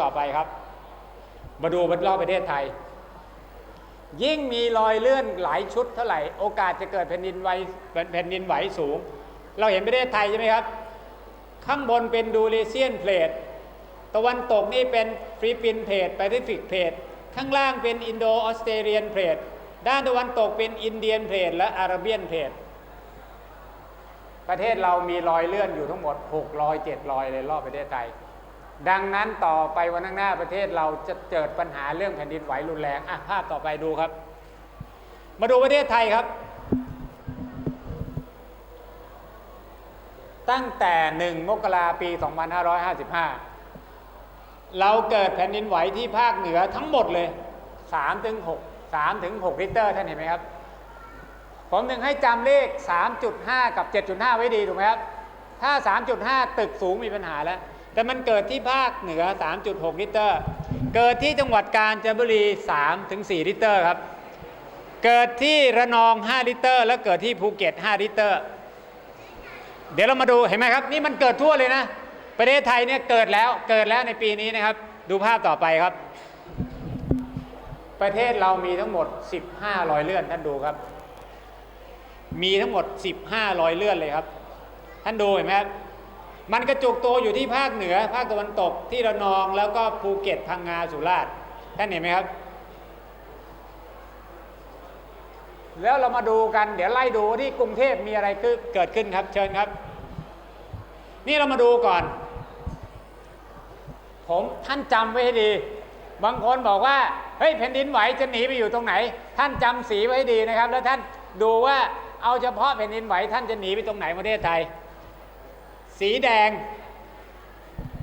ต่อไปครับ มาดูบนรอบประเทศไทย ยิ่งมีรอยเลื่อนหลายชุดเท่าไหร่ โอกาสจะเกิดแผ่นดินไหวแผ่นดินไหวสูง เราเห็นประเทศไทยใช่ไหมครับ ข้างบนเป็นดูเรเซียนเพลทตะวันตกนี่เป็นฟิลิปปินเพลทแปซิฟิกเพลทข้างล่างเป็นอินโดออสเตรเลียนเพลทด้านตะวันตกเป็นอินเดียนเพลทและอาราเบียนเพลทประเทศเรามีรอยเลื่อนอยู่ทั้งหมด6รอย7รอยเลยรอบประเทศไทย ดังนั้นต่อไปวันข้างหน้าประเทศเราจะเกิดปัญหาเรื่องแผ่นดินไหวรุนแรงอะภาพต่อไปดูครับ มาดูประเทศไทยครับ ตั้งแต่ 1 มกราปี 2555 เราเกิดแผ่นดินไหวที่ภาคเหนือทั้งหมดเลย3ถึง6 3ถึง6ริเตอร์ท่านเห็นไหมครับ ผมถึงให้จำเลข 3.5 กับ 7.5 ไว้ดีถูกไหมครับ ถ้า 3.5 ตึกสูงมีปัญหาแล้ว แต่มันเกิดที่ภาคเหนือ 3.6 ลิตร เกิดที่จังหวัดกาญจนบุรี 3-4 ลิตรครับ เกิดที่ระนอง 5 ลิตร แล้วเกิดที่ภูเก็ต 5 ลิตร เดี๋ยวเรามาดูเห็นไหมครับ นี่มันเกิดทั่วเลยนะ ประเทศไทยเนี่ยเกิดแล้วเกิดแล้วในปีนี้นะครับ ดูภาพต่อไปครับ ประเทศเรามีทั้งหมด 15รอยเลื่อนท่านดูครับ มีทั้งหมด 15รอยเลื่อนเลยครับ ท่านดูเห็นไหมครับ มันกระจุกตัวอยู่ที่ภาคเหนือ ภาคตะวันตกที่ระนองแล้วก็ภูเก็ตพังงาสุราษฎร์ท่านเห็นไหมครับ แล้วเรามาดูกัน เดี๋ยวไล่ดูที่กรุงเทพมีอะไรเกิดขึ้นครับ เชิญครับ นี่เรามาดูก่อน ผมท่านจำไว้ให้ดี บางคนบอกว่าเฮ้ยแผ่นดินไหวจะหนีไปอยู่ตรงไหน ท่านจำสีไว้ให้ดีนะครับ แล้วท่านดูว่าเอาเฉพาะแผ่นดินไหวท่านจะหนีไปตรงไหนประเทศไทย สีแดง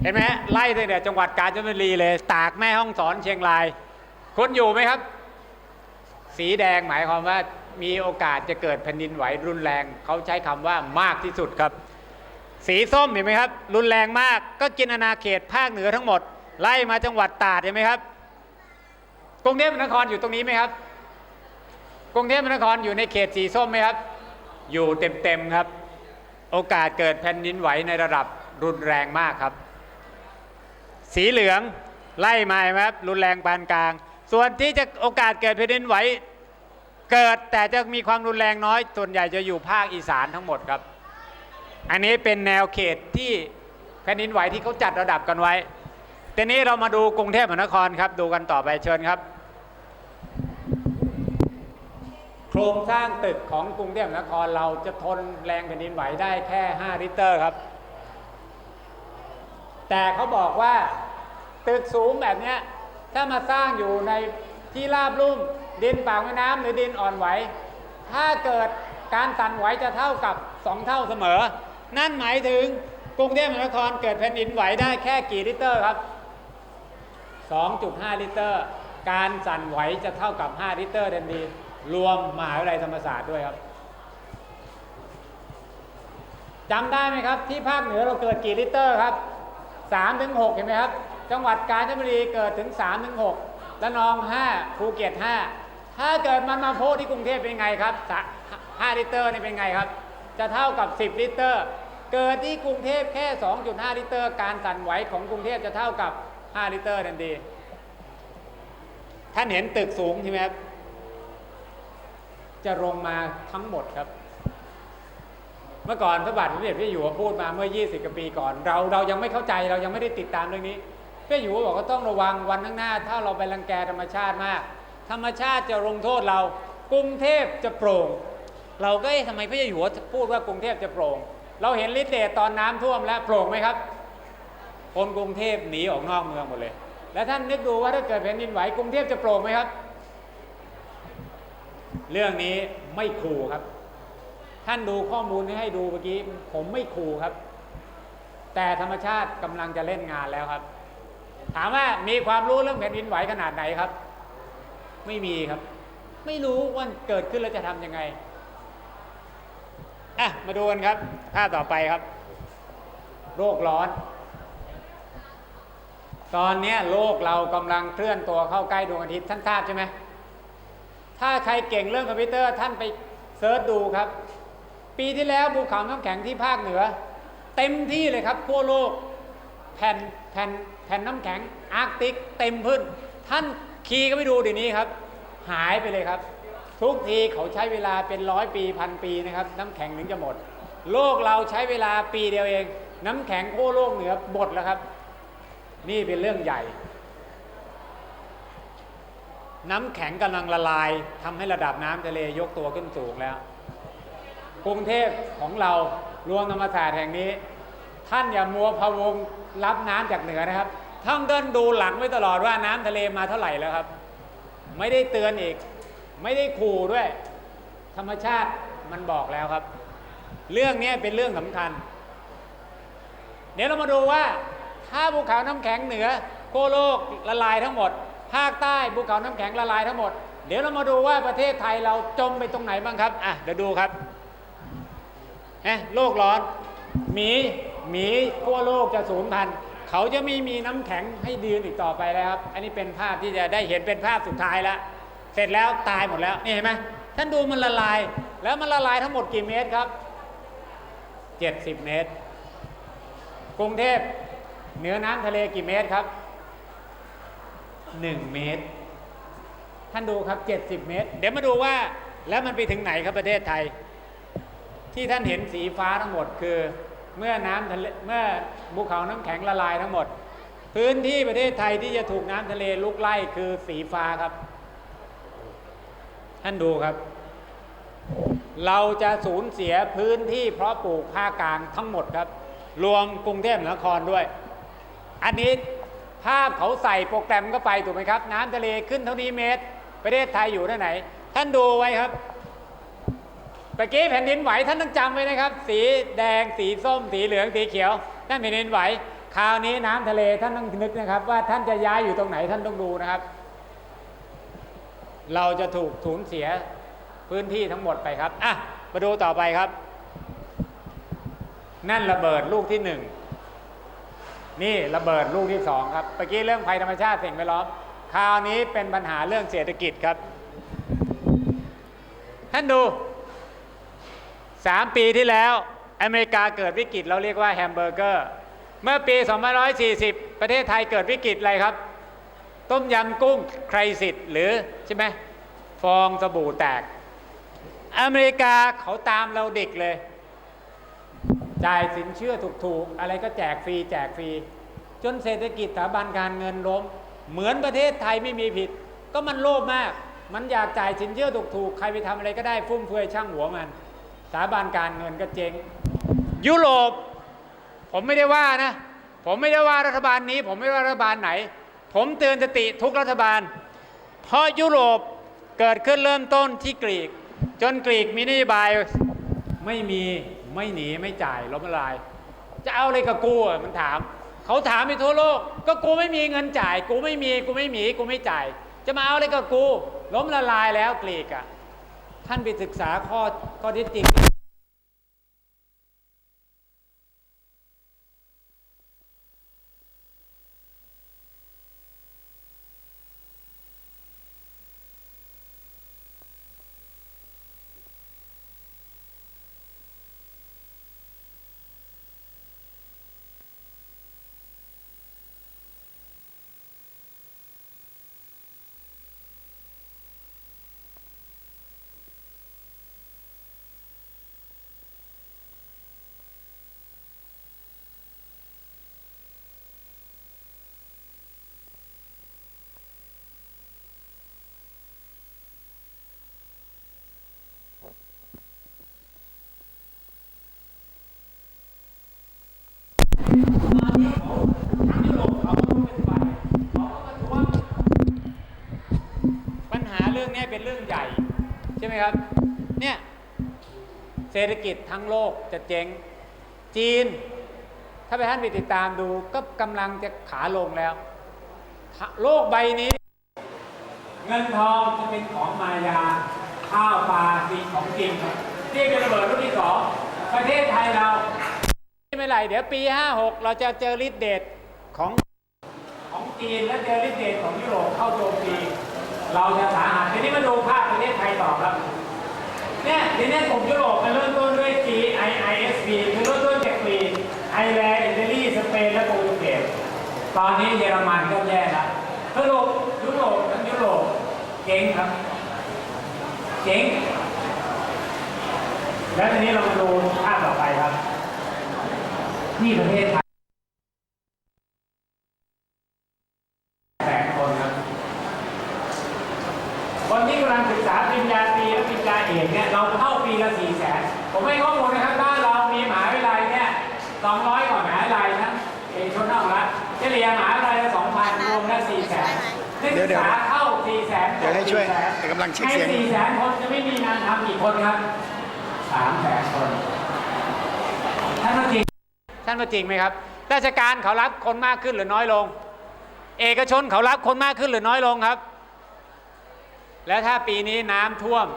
เห็นไหมฮะไล่ตั้งแต่จังหวัดกาญจนบุรีเลย ตากแม่ห้องสอนเชียงราย คนอยู่ไหมครับ สีแดงหมายความว่ามีโอกาสจะเกิดแผ่นดินไหวรุนแรง เขาใช้คำว่ามากที่สุดครับ สีส้มเห็นไหมครับ รุนแรงมากก็กินอาณาเขตภาคเหนือทั้งหมด ไล่มาจังหวัดตราดเห็นไหมครับกรุงเทพมหานครอยู่ตรงนี้ไหมครับกรุงเทพมหานครอยู่ในเขตสีส้มไหมครับ อยู่เต็มๆครับ โอกาสเกิดแผ่นดินไหวในระดับรุนแรงมากครับ สีเหลืองไล่มาครับรุนแรงปานกลาง ส่วนที่จะโอกาสเกิดแผ่นดินไหวเกิดแต่จะมีความรุนแรงน้อย ส่วนใหญ่จะอยู่ภาคอีสานทั้งหมดครับ อันนี้เป็นแนวเขตที่แผ่นดินไหวที่เขาจัดระดับกันไว้ทีนี้เรามาดูกรุงเทพมหานครครับ ดูกันต่อไปเชิญครับ โค รงสร้างตึกของกรุงเทพมหานครเราจะทนแรงแผ่นดินไหวได้แค่ 5 ลิตรครับ แต่เขาบอกว่าตึกสูงแบบนี้ถ้ามาสร้างอยู่ในที่ราบลุ่ม ดินปากแม่น้ำหรือดินอ่อนไหว ถ้าเกิดการสั่นไหวจะเท่ากับ 2 เท่าเสมอ นั่นหมายถึงกรุงเทพมหานครเกิดแผ่นดินไหวได้แค่กี่ลิตรครับ 2.5 ลิตร การสั่นไหวจะเท่ากับ 5 ลิตรทันที รวมมหาวิทยาลัยธรรมศาสตร์ด้วยครับจำได้ไหมครับ ที่ภาคเหนือเราเกิดกี่ลิตรครับ3ถึง6เห็นไหมครับ จังหวัดกาญจนบุรีเกิดถึง3ถึง6และนอง 5 ภูเก็ต 5 ถ้าเกิดมันมาโพที่กรุงเทพเป็นไงครับ 5 ลิตรนี่เป็นไงครับ จะเท่ากับ 10 ลิตร เกิดที่กรุงเทพแค่ 2.5 ลิตร การสั่นไหวของกรุงเทพจะเท่ากับ 5 ลิตรทันทีท่านเห็นตึกสูงใช่ไหมครับ จะลงมาทั้งหมดครับ เมื่อก่อนพระบาทสมเด็จพระอยู่หัวพูดมาเมื่อ 20กว่าปีก่อน เราเรายังไม่เข้าใจเรายังไม่ได้ติดตามเรื่องนี้พระอยู่หัวบอกว่าต้องระวังวันข้างหน้า ถ้าเราไปรังแกธรรมชาติมาก ธรรมชาติจะลงโทษเรากรุงเทพจะโปร่ง เราก็เอ๊ะทำไมพระเจ้าอยู่หัวพูดว่ากรุงเทพจะโปร่ง เราเห็นฤทธิ์เดชตอนน้ำท่วมแล้วโปร่งไหมครับ คนกรุงเทพหนีออกนอกเมืองหมดเลย แล้วท่านนึกดูว่าถ้าเกิดแผ่นดินไหวกรุงเทพจะโปร่งไหมครับ เรื่องนี้ไม่ขู่ครับ ท่านดูข้อมูลที่ให้ดูเมื่อกี้ ผมไม่ขู่ครับ แต่ธรรมชาติกำลังจะเล่นงานแล้วครับ ถามว่ามีความรู้เรื่องแผ่นดินไหวขนาดไหนครับ ไม่มีครับ ไม่รู้ว่าเกิดขึ้นแล้วจะทำยังไงอะมาดูกันครับภาพต่อไปครับ โรคร้อน ตอนนี้โลกเรากำลังเคลื่อนตัวเข้าใกล้ดวงอาทิตย์ท่านทราบใช่ไหม ถ้าใครเก่งเรื่องคอมพิวเตอร์ท่านไปเซิร์ชดูครับ ปีที่แล้วภูเขาน้ำแข็งที่ภาคเหนือ เต็มที่เลยครับทั่วโลกแผ่นแผ่นแผ่นน้ำแข็งอาร์กติกเต็มพื้น ท่านคีย์ก็ไปดูเดี๋ยวนี้ครับ หายไปเลยครับ ทุกทีเขาใช้เวลาเป็นร้อยปีพันปีนะครับ น้ำแข็งถึงจะหมด โลกเราใช้เวลาปีเดียวเอง น้ำแข็งขั้วโลกเหนือหมดแล้วครับ นี่เป็นเรื่องใหญ่ น้ำแข็งกำลังละลายทำให้ระดับน้ำทะเลยกตัวขึ้นสูงแล้ว กรุงเทพของเรารวมธรรมศาสตร์แห่งนี้ ท่านอย่ามัวพะวงรับน้ำจากเหนือนะครับท่านเดินดูหลังไว้ตลอดว่าน้ำทะเลมาเท่าไหร่แล้วครับ ไม่ได้เตือนอีก ไม่ได้ขู่ด้วย ธรรมชาติมันบอกแล้วครับ เรื่องนี้เป็นเรื่องสำคัญ เดี๋ยวเรามาดูว่าถ้าภูเขาน้ำแข็งเหนือโคโลกละลายทั้งหมด ภาคใต้ภูเขาน้ำแข็งละลายทั้งหมด เดี๋ยวเรามาดูว่าประเทศไทยเราจมไปตรงไหนบ้างครับ อะ เดี๋ยวดูครับเอ๊ะโลกร้อน หมี หมีทั่วโลกจะสูญพันธุ์ เขาจะไม่มีน้ำแข็งให้ยืนอีกต่อไปแล้วครับ อันนี้เป็นภาพที่จะได้เห็นเป็นภาพสุดท้ายแล้ว เสร็จแล้วตายหมดแล้ว นี่เห็นไหมท่านดูมันละลาย แล้วมันละลายทั้งหมดกี่เมตรครับ 70 เมตร กรุงเทพเหนือน้ำทะเลกี่เมตรครับ 1 เมตร ท่านดูครับ 70 เมตร เดี๋ยวมาดูว่าแล้วมันไปถึงไหนครับประเทศไทย ที่ท่านเห็นสีฟ้าทั้งหมดคือเมื่อน้ำทะเลเมื่อภูเขาน้ำแข็งละลายทั้งหมด พื้นที่ประเทศไทยที่จะถูกน้ำทะเลลุกไล่คือสีฟ้าครับ ท่านดูครับ เราจะสูญเสียพื้นที่เพราะปลูกภาคกลางทั้งหมดครับ รวมกรุงเทพมหานครด้วย อันนี้ ภาพเขาใส่โปรแกรมก็ไปถูกไหมครับ น้ำทะเลขึ้นเท่านี้เมตร ประเทศไทยอยู่ที่ไหน ท่านดูไว้ครับเมื่อกี้แผ่นดินไหวท่านต้องจำไว้นะครับ สีแดงสีส้ม สีเหลืองสีเขียวนั่นแผ่นดินไหว คราวนี้น้ำทะเลท่านต้องนึกนะครับ ว่าท่านจะย้ายอยู่ตรงไหนท่านต้องดูนะครับ เราจะถูกสูญเสียพื้นที่ทั้งหมดไปครับอะมาดูต่อไปครับ นั่นระเบิดลูกที่หนึ่ง นี่ระเบิดลูกที่สองครับเมื่อกี้เรื่องภัยธรรมชาติสิ่งแวดล้อม คราวนี้เป็นปัญหาเรื่องเศรษฐกิจครับ ท่านดูสามปีที่แล้ว อเมริกาเกิดวิกฤตเราเรียกว่าแฮมเบอร์เกอร์ เมื่อปี 2540 ประเทศไทยเกิดวิกฤตอะไรครับ ต้มยำกุ้งใครสิทธิ์หรือใช่ไหมฟองสบู่แตก อเมริกาเขาตามเราเด็กเลย จ่ายสินเชื่อถูกๆ อะไรก็แจกฟรีแจกฟรี จนเศรษฐกิจสถาบันการเงินล้ม เหมือนประเทศไทยไม่มีผิด ก็มันโลภมาก มันอยากจ่ายสินเชื่อถูกๆ ใครไปทำอะไรก็ได้ฟุ่มเฟือยช่างหัวมันสถาบันการเงินก็เจ๊ง ยุโรป ผมไม่ได้ว่านะ ผมไม่ได้ว่ารัฐบาลนี้ ผมไม่ว่ารัฐบาลไหน ผมเตือนสติทุกรัฐบาล เพราะยุโรปเกิดขึ้นเริ่มต้นที่กรีก จนกรีกมีนโยบายไม่มี ไม่หนีไม่จ่ายล้มละลาย จะเอาอะไรกับกูอะมันถาม เขาถามไปทั่วโลก ก็กูไม่มีเงินจ่าย กูไม่มีกูไม่มีกูไม่จ่าย จะมาเอาอะไรกับกู ล้มละลายแล้วกรีกอะท่านไปศึกษาข้อข้อที่จริง ปัญหาเรื่องนี้เป็นเรื่องใหญ่ ใช่ ไหมครับ เนี่ย เศรษฐกิจทั้งโลกจะเจ๊ง จีน ถ้าไปท่านไปติดตามดู ก็กำลังจะขาลงแล้ว โลกใบนี้ เงินทองจะเป็นของมายา ข้าวปลาสิ่งของจริงที่เป็นระเบิดลูกที่สองประเทศไทยเราไม่เป็นไรเดี๋ยวปี 56 เราจะเจอฤทธิ์เดชของของจีนและเจอฤทธิ์เดชของยุโรปเข้าโจมตี เราจะสาหัสทีนี้มาดูภาพประเทศไทยต่อครับ เนี่ยทีนี้กลุ่มยุโรปมันเริ่มต้นด้วย G I I S P คือเริ่มต้นจากกรีกไอร์แลนด์อิตาลีสเปนและโปรตุเกสตอนนี้เยอรมันก็แย่แล้วยุโรปยุโรปทั้งยุโรปเจ๊งครับเจ๊งแล้วทีนี้เรามาดูภาพต่อไปครับนี่ประเทศไทยแสนคนครับ คนที่กำลังศึกษาปริญญาตรีและปริญญาเอกเนี่ยเราเข้าปีละสี่แสนผมให้ข้อมูลนะครับบ้านเรามีมหาวิทยาลัยเนี่ยสองร้อยกว่ามหาวิทยาลัยนะเอกชนนอกรัฐเฉลี่ยมหาวิทยาลัยละสองพันรวมแล้วสี่แสนนักศึกษาเข้าสี่แสน เดี๋ยวให้ช่วยเดี๋ยวกำลังเช็คเสียง ในสี่แสนคนจะไม่มีงานทำกี่คนครับสามแสนคนท่านว่าจริงท่านว่า จริงไหมครับ ราชการเขารับคนมากขึ้นหรือน้อยลง เอกชนเขารับคนมากขึ้นหรือน้อยลงครับ และถ้าปีนี้น้ำท่วม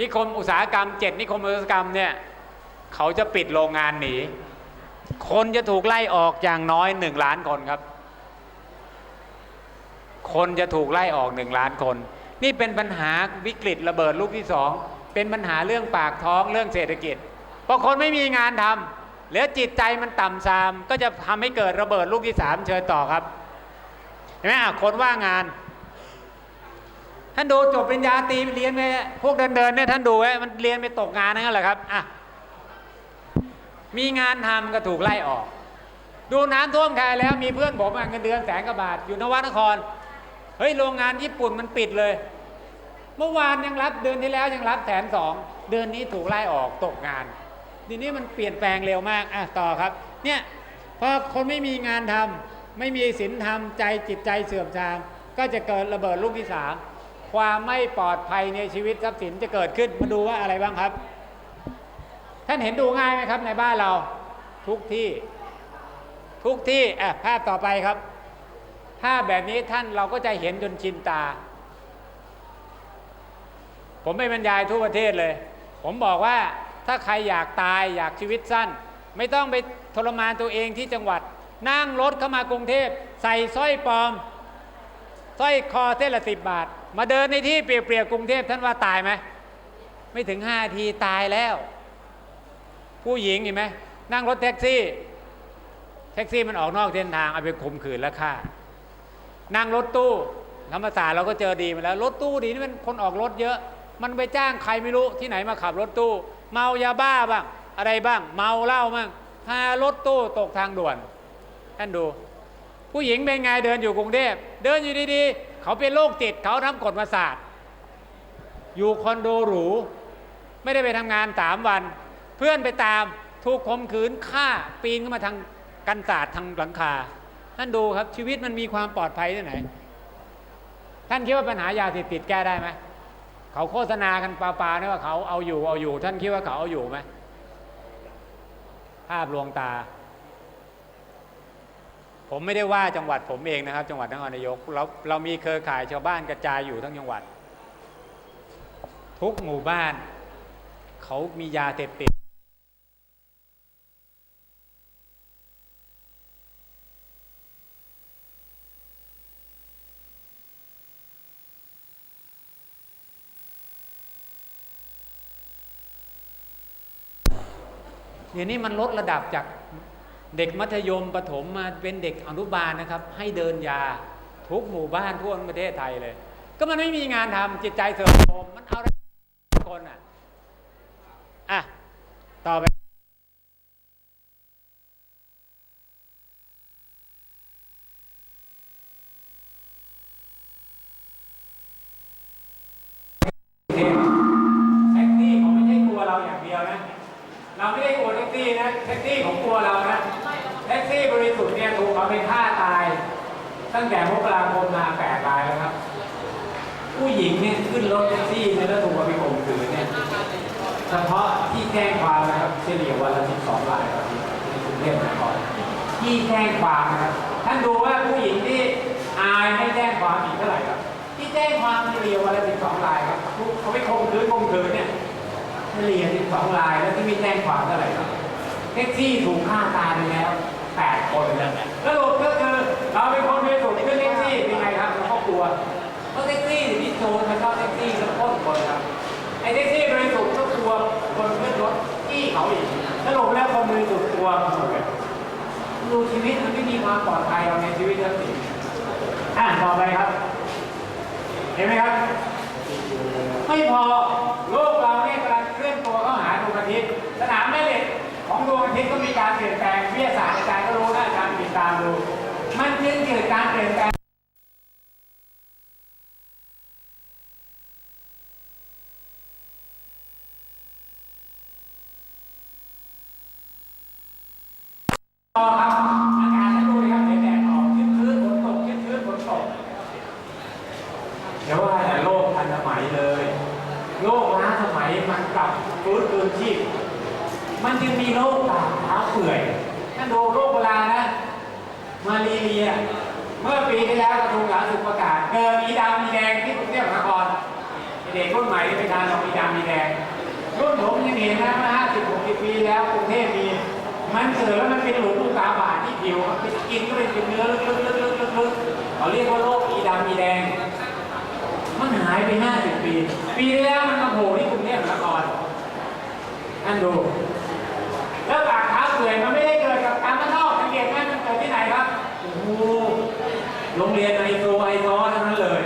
นิคมอุตสาหกรรมเจ็ดนิคมอุตสาหกรรมเนี่ยเขาจะปิดโรงงานหนี คนจะถูกไล่ออกอย่างน้อยหนึ่งล้านคนครับ คนจะถูกไล่ออกหนึ่งล้านคน นี่เป็นปัญหาวิกฤตระเบิดลูกที่สองเป็นปัญหาเรื่องปากท้องเรื่องเศรษฐกิจพอคนไม่มีงานทำ แล้วจิตใจมันต่ำทรามก็จะทำให้เกิดระเบิดลูกที่สามเชิญต่อครับเห็นไหมคนว่างงานท่านดูจบปริญญาตีเรียนไปพวกเดินเดินเนี่ยท่านดูไว้มันเรียนไปตกงานนั่นแหละครับอะมีงานทำก็ถูกไล่ออก ดูน้ำท่วมใครแล้วมีเพื่อนผมเงินเดือนแสนกว่าบาทอยู่นวนครเฮ้ยโรงงานญี่ปุ่นมันปิดเลย เมื่อวานยังรับเดือนที่แล้วยังรับแสนสองเดือนนี้ถูกไล่ออกตกงาน ทีนี้มันเปลี่ยนแปลงเร็วมากอะต่อครับ เนี่ยพอคนไม่มีงานทำไม่มีศีลธรรมใจจิตใจเสื่อมทราม ก็จะเกิดระเบิดลูกที่สามความไม่ปลอดภัยในชีวิตทรัพย์สินจะเกิดขึ้นมาดูว่าอะไรบ้างครับ ท่านเห็นดูง่ายไหมครับในบ้านเราทุกที่ ทุกที่อะภาพต่อไปครับ ภาพแบบนี้ท่านเราก็จะเห็นจนชินตา ผมไม่บรรยายทั่วประเทศเลย ผมบอกว่า ถ้าใครอยากตายอยากชีวิตสั้น ไม่ต้องไปทรมานตัวเองที่จังหวัด นั่งรถเข้ามากรุงเทพ ใส่สร้อยปลอมสร้อยคอเส้นละสิบบาท มาเดินในที่เปรียวๆกรุงเทพท่านว่าตายไหมไม่ถึงห้าทีตายแล้ว ผู้หญิงเห็นไหมนั่งรถแท็กซี่ แท็กซี่มันออกนอกเส้นทางเอาไปข่มขืนแล้วฆ่านั่งรถตู้ธรรมศาสตร์เราก็เจอดีมาแล้ว รถตู้ดีนี่มันคนออกรถเยอะ มันไปจ้างใครไม่รู้ที่ไหนมาขับรถตู้ เมายาบ้าบ้าง อะไรบ้าง เมาเหล้าบ้างพารถตู้ตกทางด่วน ท่านดู ผู้หญิงเป็นไงเดินอยู่กรุงเทพเดินอยู่ดีๆ เขาเป็นโรคจิตเขาทำกฎมาศาสตร์อยู่คอนโดหรู ไม่ได้ไปทำงานสามวัน เพื่อนไปตามถูกข่มขืนฆ่าปีนขึ้นมาทางกันศาสตร์ทางหลังคา ท่านดูครับชีวิตมันมีความปลอดภัยที่ไหน ท่านคิดว่าปัญหายาเสพติดแก้ได้ไหม เขาโฆษณากันปลาเนะว่าเขาเอาอยู่เอาอยู่ ท่านคิดว่าเขาเอาอยู่ไหมภาพลวงตา ผมไม่ได้ว่าจังหวัดผมเองนะครับ จังหวัดนครนายกเราเรามีเครือข่ายชาวบ้านกระจายอยู่ทั้งจังหวัด ทุกหมู่บ้าน เขามียาเสพติด เดี๋ยวนี้มันลดระดับจากเด็กมัธยมประถมมาเป็นเด็กอนุบาลนะครับ ให้เดินยาทุกหมู่บ้านทั่วประเทศไทยเลย ก็มันไม่มีงานทำจิตใจเสื่อมโทรมมันเอาอะไรคนอะอะต่อไป แท็กซี่เขาไม่ใช่กลัวเราอย่างเดียวนะ เราไม่ได้กลัวแท็กซี่นะ แท็กซี่ของกลัวเรานะ แท็กซี่บริสุทธิ์เนี่ยถูกเอาไปฆ่าตาย ตั้งแต่มกราคมมาแปดรายแล้วครับ ผู้หญิงเนี่ยขึ้นรถแท็กซี่เนี่ยแล้วถูกเอาไปข่มขืนเนี่ย เฉพาะที่แจ้งความนะครับเฉลี่ยวันละ12รายครับในกรุงเทพมหานครที่แจ้งความนะครับท่านดูว่าผู้หญิงที่อายไม่แจ้งความอีกเท่าไหร่ครับ ที่แจ้งความเฉลี่ยวันละ12รายครับเขาไปข่มขืนข่มขืนเนี่ยเฉลี่ย12รายแล้วที่ไม่แจ้งความเท่าไหร่ครับแท็กซี่ถูกฆ่าตายไปแล้ว8คนแล้วสรุปก็คือเราเป็นคนบริสุทธิ์ขึ้นแท็กซี่เป็นไงครับเราก็กลัวเพราะแท็กซี่นี่โจรมันชอบแท็กซี่แล้วปล้นคนครับไอ้แท็กซี่บริสุทธิ์ก็กลัวคนขึ้นรถที่ เขาอีกสรุปแล้วคนบริสุทธิ์กลัวตำรวจดูชีวิตมันไม่มีความปลอดภัยเราในชีวิตทรัพย์สินอ่านต่อไปครับ เห็นไหมครับ ไม่พอโลกเราเนี่ยกำลังเคลื่อนตัวเข้าหาดวงอาทิตย์สนามแม่เหล็กของดวงอาทิตย์ก็มีการเปลี่ยนแปลงวิทยาศาสตร์อาจารย์ก็รู้นะอาจารย์ติดตามดู มันจึงเกิดการเปลี่ยนแปลง ต่อครับอากาศให้ดู เลยครับเห็นแดดออกชื้นชื้นฝนตกชื้นชื้นฝนตกเดี๋ยวว่าแต่โลกทันสมัยเลย โลกล้าสมัยมันกลับฟื้นคืนชีพมันจึงมีโรคตาเท้าเปื่อยถ้าดูโรคโบราณนะ มาลีเรีย เมื่อปีที่แล้วกระทรวงสาธารณสุขประกาศเกิดมีดำมีแดงที่กรุงเทพมหานครเด็กรุ่นใหม่ที่ไปทานเรามีดำมีแดงรุ่นผมยังเห็นนะเมื่อห้าสิบหกสิบปีแล้วกรุงเทพมี มันเกิดแล้วมันเป็นหลุมลูกตาบาดที่ผิวมันกินก็เป็นเนื้อลึกๆลึกๆลึกๆเขาเรียกว่าโรคอีดำอีแดง มันหายไปห้าสิบปี ปีที่แล้วมันมาโผล่ที่กรุงเทพมหานครท่านดู แล้วปากเท้าเปื่อยมันไม่ได้เกิดกับการข้างนอกสังเกตไหมมันเกิดที่ไหนครับ โอ้โหโรงเรียนไอโซไอซอทั้งนั้นเลย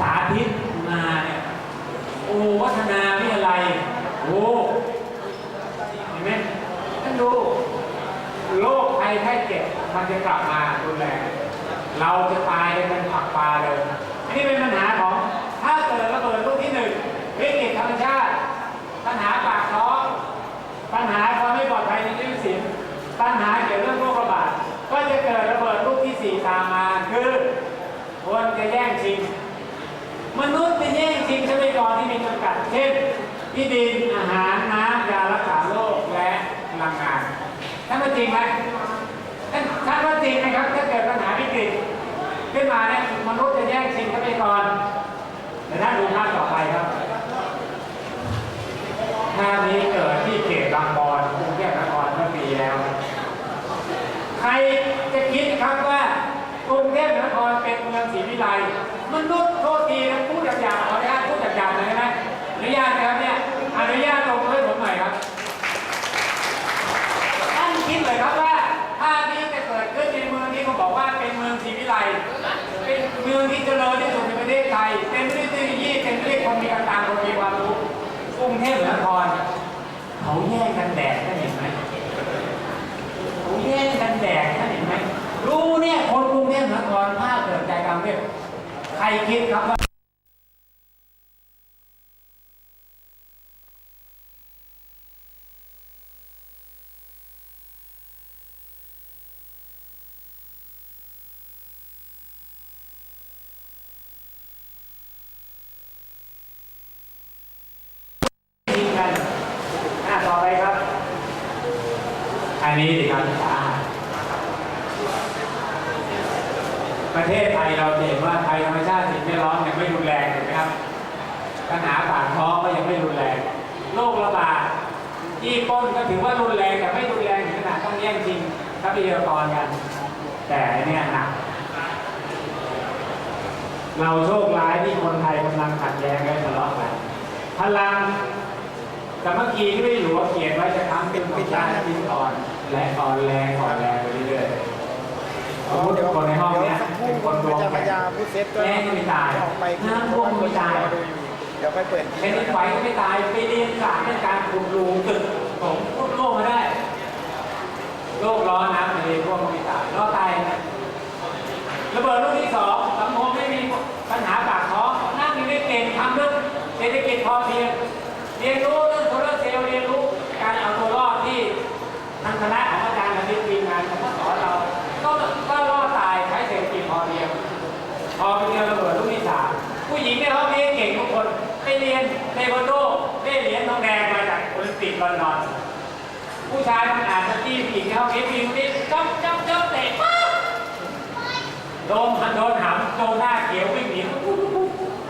สาธิตมาเนี่ย โอ้วัฒนาวิทยาลัยโอ้เห็นไหมท่านดู โรคภัยไข้เจ็บ มันจะกลับมารุนแรงเราจะตายเป็นผักปลาเลยอันนี้เป็นปัญหาของถ้าเกิดระเบิดลูกที่หนึ่งวิกฤตธรรมชาติ ปัญหาปากท้อง ปัญหาความไม่ปลอดภัยในชีวิตสินปัญหาเกี่ยวกับเรื่องโรคระบาดก็จะเกิดระเบิดลูกที่สี่ตามมาคือคนจะแย่งชิงมนุษย์จะแย่งชิงทรัพยากรที่มีจำกัด เช่นที่ดินอาหารน้ำยารักษาโรคและพลังงานท่านว่าจริงไหม ท่านท่านว่าจริงนะครับ ถ้าเกิดปัญหาวิกฤตขึ้นมาเนี่ยมนุษย์จะแย่งชิงทรัพยากรแต่ถ้าดูภาพต่อไปครับภาพนี้ เมืองศรีวิไลเป็นเมืองที่เจริญที่สุดในประเทศไทยเต็มไปด้วยเทคโนโลยีเต็มไปด้วยคนมีการตามคนมีความรู้กรุงเทพมหานครเขาแย่งกันแดดท่านเห็นไหมเขาแย่งกันแดกท่านเห็นไหมรู้เนี่ยคนกรุงเทพมหานครภาคเกิดใจกลางเทพใครคิดครับว่ายิงกันอะต่อไปครับ อันนี้สิครับอ่าประเทศไทยเราเห็นว่าภัยธรรมชาติสิ่งแวดล้อมยังไม่รุนแรงถูกไหมครับปัญหาปากท้องก็ยังไม่รุนแรงโรคระบาดที่ป้นก็ถือว่ารุนแรงแต่ไม่รุนแรงถึงขนาดต้องแย่งชิงทรัพยากรกัน แต่เนี่ยหนักเราโชคร้ายที่คนไทยกำลังขัดแย้งกันทะเลาะกันพลังสามัคคีที่ไม่หลวงเขียนไว้จะทำเป็นของชาติที่อ่อน และอ่อนแรงอ่อนแรงไปเรื่อยๆสมมติคนในห้องเนี้ยเป็นคนดวงจะพแข็งยายามพูดเซตก็แม่ก็ไม่ตายออกไปน้ำท่วมก็ไม่ตายรอดูอยู่เดี๋ยวค่อยเปิดเป็นดินไหวก็ไม่ตายไปเรียนศาสตร์เรื่องการขุดรูตึกผมพูดโลกมาได้ โลกร้อนน้ำทะเลท่วมก็ไม่ตายรอดตายนะระเบิดลูกที่สองสังคมไม่มีปัญหาปากท้องนั่งอยู่ในเก่งทำเรื่องเศรษฐกิจพอเพียงเรียนรู้ ทควันโดได้เหรียญทองแดงมาจากโอลิมปิกลอนดอนผู้ชายมันอาจจะจี้ผู้หญิงในห้องนี้ผู้หญิงคนนี้จ้องจ้องจ้องเตะป๊าบโดนโดนหำโดนหน้าเขียววิ่งหนี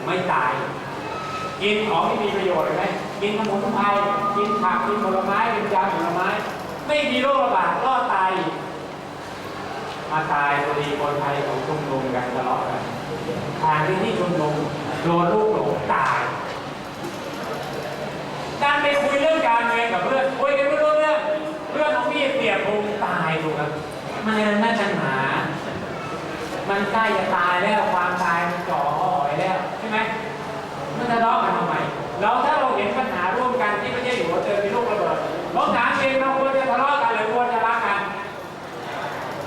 ไม่ตาย กินของที่มีประโยชน์เห็นไหมกินสมุนไพรกินผักกินผลไม้กินยาผลไม้ ไม่มีโรคระบาดรอดตายมาตายพอดีคนไทยของชุมนุมกันทะเลาะกันทางที่ที่ชุมนุมโดนลูกหลงตาย การไปคุยเรื่องการเมืองกับเพื่อนคุยกัน ไม่รู้เรื่องเพื่อนเอามีดเสียบพุงตายดูครับมันยังน่าปัญหามันใกล้จะตายแล้วความตายมันจ่อหอยแล้วใช่ไหมมันทะเลาะกันทำไมเราถ้าเราเห็นปัญหาร่วมกันที่ไม่ใช่อยู่เจอมีลูกระเบิดเราถามเองเราควรจะทะเลาะกันหรือควรจะรักกัน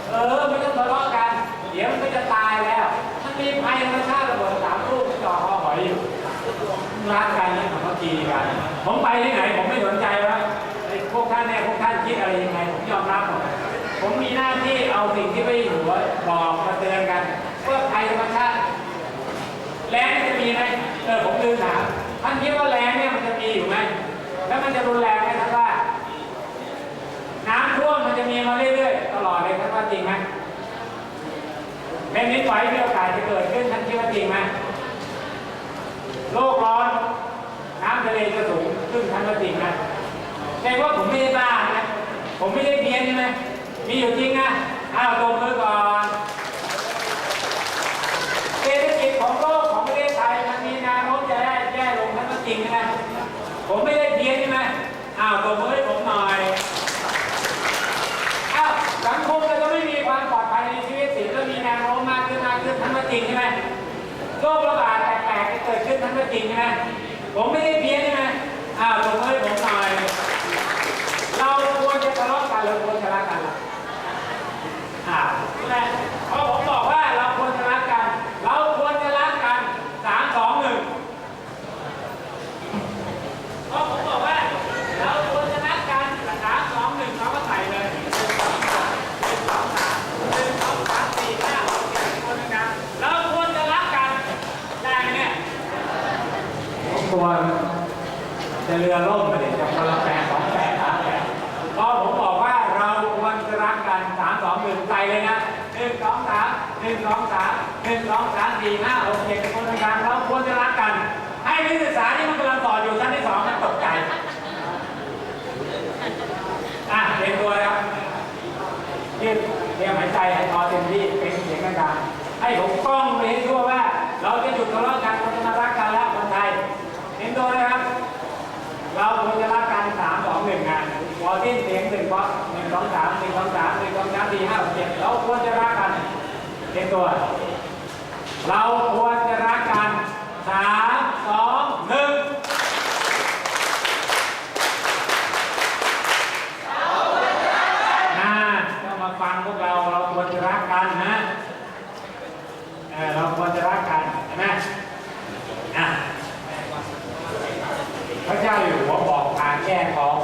เออไม่ต้องทะเลาะกัน เดี๋ยวมันก็จะตายแล้วมันมีภัยธรรมชาติระเบิดสามลูกจ่อคอหอยอยู่รักกันนี่สามัคคีกันผมไปที่ไหนผมไม่สนใจว่าพวกท่านเนี่ยพวกท่านคิดอะไรยังไงผมยอมรับหมด ผมมีหน้าที่เอาสิ่งที่ไม่อยู่บอกมาเตือนกัน เพื่อภัยธรรมชาติแรงจะมีไหมเออผมลืมถามท่านคิดว่าแรงเนี่ยมันจะมีอยู่ไหมแล้วมันจะรุนแรงไหมท่านว่า น้ำท่วมมันจะมีมาเรื่อยๆตลอดเลยท่านว่าจริงไหมแผ่นดินไหวมีโอกาสจะเกิดขึ้นท่านคิดว่าจริงไหมโลกร้อนน้ำทะเลจะสูงขึ้นท่านว่าจริงไหมแต่ว่าผมไม่ได้บ้านะผมไม่ได้เพี้ยนใช่ไหม มีอยู่จริงนะอ้าวตบมือก่อนเศรษฐกิจของโลกของประเทศไทยมันมีแนวโน้มจะแย่แย่ลงท่นว่าจริงใช่ไหมผมไม่ได้เพี้ยนใช่ไหมอ้าวตบมือให้ผมหน่อยอ้าวสังคมเราจะไม่มีความปลอดภัยในชีวิตสิแล้วมีแนวโน้มมากขึ้นมากขึ้นทั้งว่าจริงใช่ไหมโรคระบาดแปลกๆจะเกิดขึ้นทั้งว่าจริงใช่ไหมผมไม่ได้เพี้ยนใช่ไหมอ้าวผมให้ผมหน่อยเราควรจะทะเลาะกันหรือควรจะรักกันล่ะ อ้าวใช่ไหมเพอผมบอกว่า ตัว เราควรจะรักกันสามสองหนึ่ง นะต้องมาฟังพวกเราเราควรจะรักกันนะเออเราควรจะรักกันเห็นไหมอะพระเจ้าอยู่หัวบอกทางแก้ของ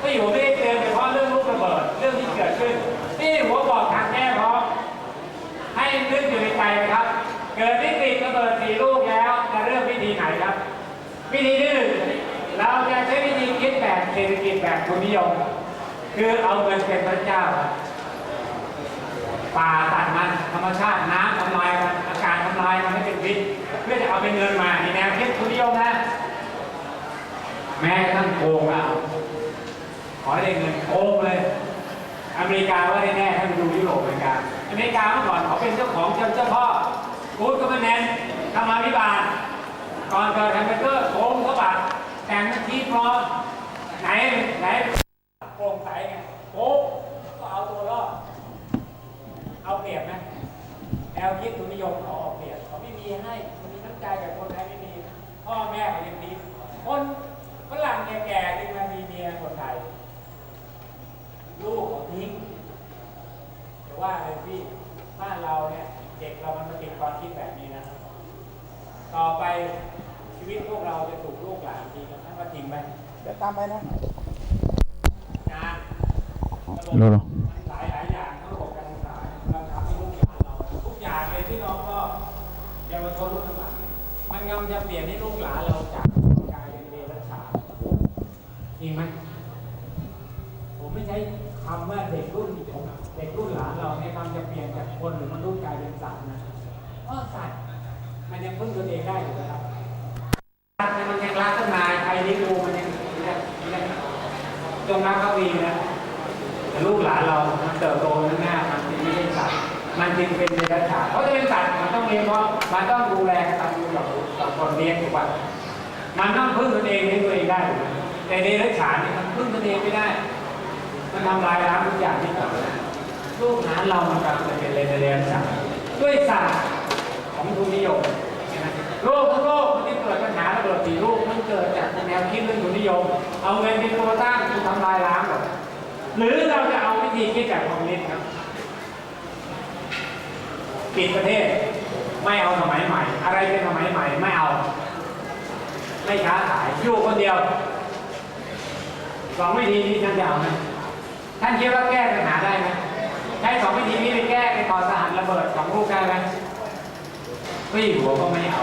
ก็อยู่ไม่ได้เตือนเฉพาะเรื่องลูกระเบิดเรื่องที่เกิดขึ้นนี่หัวบอกทางแก้ของให้นึกอยู่ในใจนะครับ เกิดวิกฤตระเบิดสี่ลูกแล้วจะเริ่มวิธีไหนครับ วิธีที่หนึ่งเราจะใช้วิธีคิดแบบเศรษฐกิจแบบ ทุนนิยม คือเอาเงินเป็นพระเจ้า ป่าตัดมันธรรมชาติน้ำทำลายมันอากาศทำลายมันให้เป็นพิษเพื่อจะเอาเป็นเงินมาในแนวคิดทุนนิยมนะ แม้กระทั่งโกงเอาขอได้เงินโกงเลย อเมริกาว่าแน่ๆให้ไปดูยุโรปอเมริกาอเมริกาเมื่อก่อนเขาเป็นเจ้าของเจ้าเจ้าพ่อกูดก็มาแนนทำมาพิบาลก่อนเกิดแฮมเบอร์เกอร์โกงเขาบัตรแต่งที่พร้อม ไหนไหนโปร่งใสไงโอ้ก็เอาตัวรอดเอาเปรียบไหมแนวคิดทุนนิยมเขาเอาเปรียบเขาไม่มีให้มันมีน้ำใจกับคนไทยไม่มีพ่อแม่เขายังดีคนฝรั่งแก่ๆที่มามีเมียคนไทย ลูกเขาทิ้งแต่ว่าเลยพี่บ้านเราเนี่ยเด็กเรามันมาติดความคิดแบบนี้นะ ต่อไปชีวิตพวกเราจะถูกลูกหลานทิ้งท่านว่าจริงไหม เดี๋ยวตามไปนะงานโน่นหลายหลายอย่างทั้งระบบการศึกษาเราทำให้ลูกหลานเราทุกอย่างเลยที่น้องก็เยาวชนรุ่นหลังมันกำลังจะเปลี่ยนให้ลูกหลานเราจากกลายเป็นเดรัจฉานจริงไหมผมไม่ใช้คำว่าเด็กรุ่นผมเด็กรุ่นหลานเราเนี่ยกำลังจะเปลี่ยนจากคนหรือมนุษย์กลายเป็นสัตว์นะเพราะสัตว์มันยังพึ่งตัวเองได้อยู่นะครับสัตว์เนี่ยมันยังรักต้นไม้ใครที่ดูมันยังยังยัง จงรักภักดีนะลูกหลานเรามันเติบโตข้างหน้ามันจึงไม่ใช่สัตว์มันจึงเป็นเดรัจฉานเพราะจะเป็นสัตว์มันต้องเลี้ยงเพราะมันต้องดูแลตัญญูกับกับคนเลี้ยงทุกวันมันต้องพึ่งตนเองเลี้ยงตัวเองได้ แต่เดรัจฉานนี่ยมันพึ่งตนเองไม่ได้ มันทำลายล้างทุกอย่างที่เกิดลูกหลานเรามันกำลังจะเป็นเรนเรียนด้วยศาสตร์ของทุนนิยมโลกทั้งโลกมันที่เกิดปัญหาระเบิดสีลูกมันเกิดจากแนวคิดเรื่องทุนนิยม เอาเงินเป็นตัวตั้งลายล้างหมดหรือเราจะ เอาวิธีคิดแบคอมมิวนิสต์ครับ ปิดประเทศ ไม่เอาสมัยใหม่ อะไรเป็นสมัยใหม่ ไม่เอา ไม่ค้าขายอยู่คนเดียวสองวิธีนี้ท่านจะเอาไหมท่านคิดว่าแก้ปัญหาได้ไหมใช้สองวิธีนี้ไปแก้ไปต่อสหัสระเบิดสองลูกได้ไหมพี่หัวก็ไม่เอา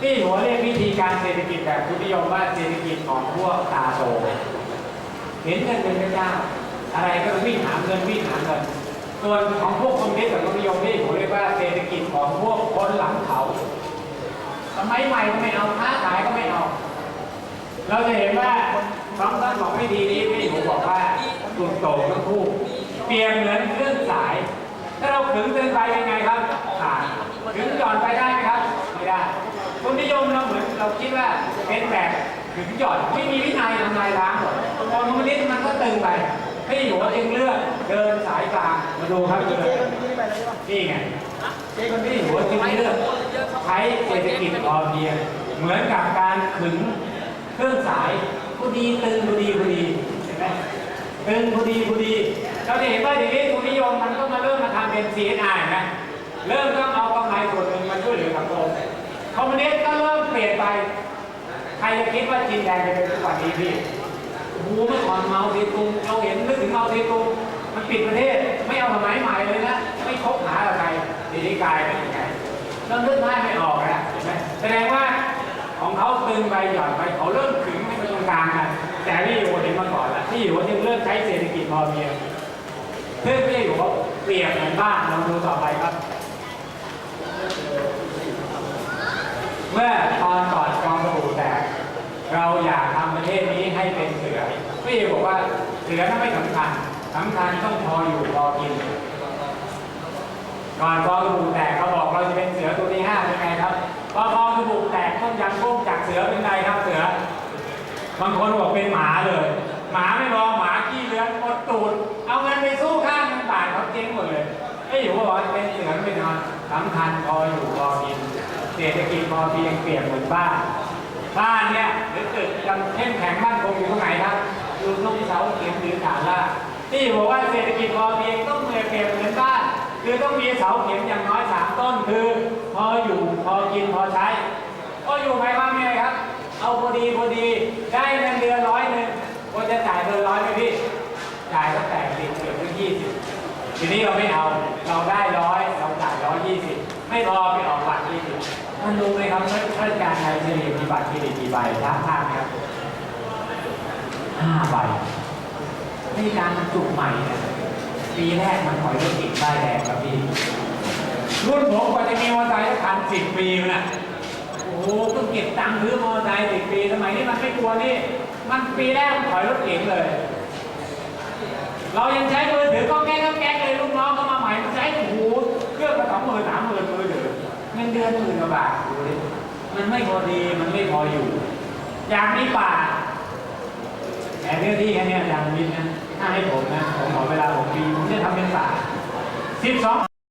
พี่หัวเรียกวิธีการเศรษฐกิจแบบคุณนิยมว่าเศรษฐกิจของพวกตาโตเห็นเงินเป็นพระเจ้า อะไรก็วิ่งหาเงินวิ่งหาเงินส่วนของพวกคอมมิวนิสต์กับคอมมิวนิยมนี่ผมเรียกว่าเศรษฐกิจของพวกคนหลังเขาสมัยใหม่ก็ไม่เอาค้าขายก็ไม่เอา เราจะเห็นว่าสองท่านบอกไม่ดีนี้พี่ผมบอกว่าตุนโตทั้งคู่เปรียบเหมือนเครื่องสาย ถ้าเราขึงเกินไปยังไงครับขาดขึงหย่อนไปได้ไหมครับไม่ได้คุณนิยมเราเหมือนเราคิดว่าเป็นแบบขึงหย่อนไม่มีวินัยทำลายล้างหมดพอคอมมิวนิสต์มันก็ตึงไป พี่หัวจึงเลือกเดินสายกลางมาดูครับเดินนี่ไงคนที่หัวจึงเลือกใช้เศรษฐกิจพอเพียงเหมือนกับการขึงเครื่องสายพอดีตึงพอดีพอดีเห็นไหมตึงพอดีพอดีเราจะเห็นว่าเดี๋ยวนี้ทุนนิยมมันก็มาเริ่มมาทำเป็น CSI นะเริ่มต้องเอากำไรส่วนหนึ่งมาช่วยเหลือสังคมคอมมิวนิสต์ก็เริ่มเปลี่ยนไป ใครจะคิดว่าจีนแดงจะเป็นทุกวันนี้พี่ โอ้โหเมื่อก่อนเมาทีตุงเราเห็นนึกถึงเมาทีตุงมันปิดประเทศ ไม่เอาสมัยใหม่เลยนะ ไม่คบหากับใครทีนี้กายเป็นยังไงเริ่มนึกได้ไม่ออกแล้วเห็นไหมแสดงว่าของเขาตึงไปหย่อนไปเขาเริ่มขึงให้มันตรงกลางกันแต่พี่อยู่เห็นมาก่อนแล้วพี่อยู่จึงเริ่มใช้เศรษฐกิจพอเพียงเพื่อพี่อยู่ว่าเปรียบเหมือนบ้านลองดูต่อไปครับ เมื่อตอนก่อนกองกระบูแตกเราอยากทำประเทศนี้ให้เป็น เสือพี่บอกว่าเสือนั้นไม่สำคัญสำคัญต้องพออยู่พอกินก่อนกองกระบูแตกเขาบอกเราจะเป็นเสือตัวที่ห้าเป็นไงครับพอกองกระบูแตกต้นยังก้มจากเสือเป็นไงครับเสือบางคนบอกเป็นหมาเลย หมาไม่รอหมาขี้เลื้อนอดตูดเอาเงินไปสู้ข้างเงินบาทเขาเจ๊งหมดเลยไอ้อยู่ว่าบอกว่าเป็นเสือไม่นอนสำคัญพออยู่พอกินเศรษฐกิจพอเพียงเปรียบเหมือนบ้านบ้านเนี่ยหรือตึกยังเข้มแข็งมั่นคงอยู่ตรงไหนครับ อยู่ตรงเสาเข็มหรือฐานล่าที่บอกว่าเศรษฐกิจพอเพียงต้องเหมือนเปรียบเหมือนบ้าน คือต้องมีเสาเข็มอย่างน้อยสามต้นคือ พออยู่พอกินพอใช้พออยู่หมายความว่าไงครับ เอาพอดีพอดีได้เงินเดือนร้อยหนึ่งควรจะจ่ายเดือนร้อยไหมพี่จ่ายตั้งแต่สิบเกือบถึงยี่สิบทีนี้เราไม่เอาเราได้ร้อยเราจ่ายร้อยยี่สิบไม่พอไปออกบัตรยี่สิบมันรู้ไหมครับราชการไทยเฉลี่ยมีบัตรเครดิตกี่ใบท้าทางครับ ห้าใบราชการจุกใหม่เนี่ยปีแรกมันถอยรถติดได้แดงครับพี่รุ่นผมกว่าจะมีมอเตอร์ไซค์คันสิบปีมันน่ะโอ้ต้องเก็บตังค์ซื้อมอเตอร์ไซค์สิบปีสมัยนี้มันไม่กลัวนี่ มันปีแรกมันถอยรถเก๋งเลย เรายังใช้มือถือก็แก้ก็แก้เลยลูกน้องเขามาใหม่มันใช้โอ้โหเครื่องละสองหมื่นสามหมื่นมือถือเงินเดือนหมื่นกว่าบาทดูดิมันไม่พอดีมันไม่พออยู่ อยากมีป่า แต่เรื่องที่แค่นี้อาจารย์วินนะถ้าให้ผมนะ ผมขอเวลาผมปีผมจะทำเป็นป่าสิบสอง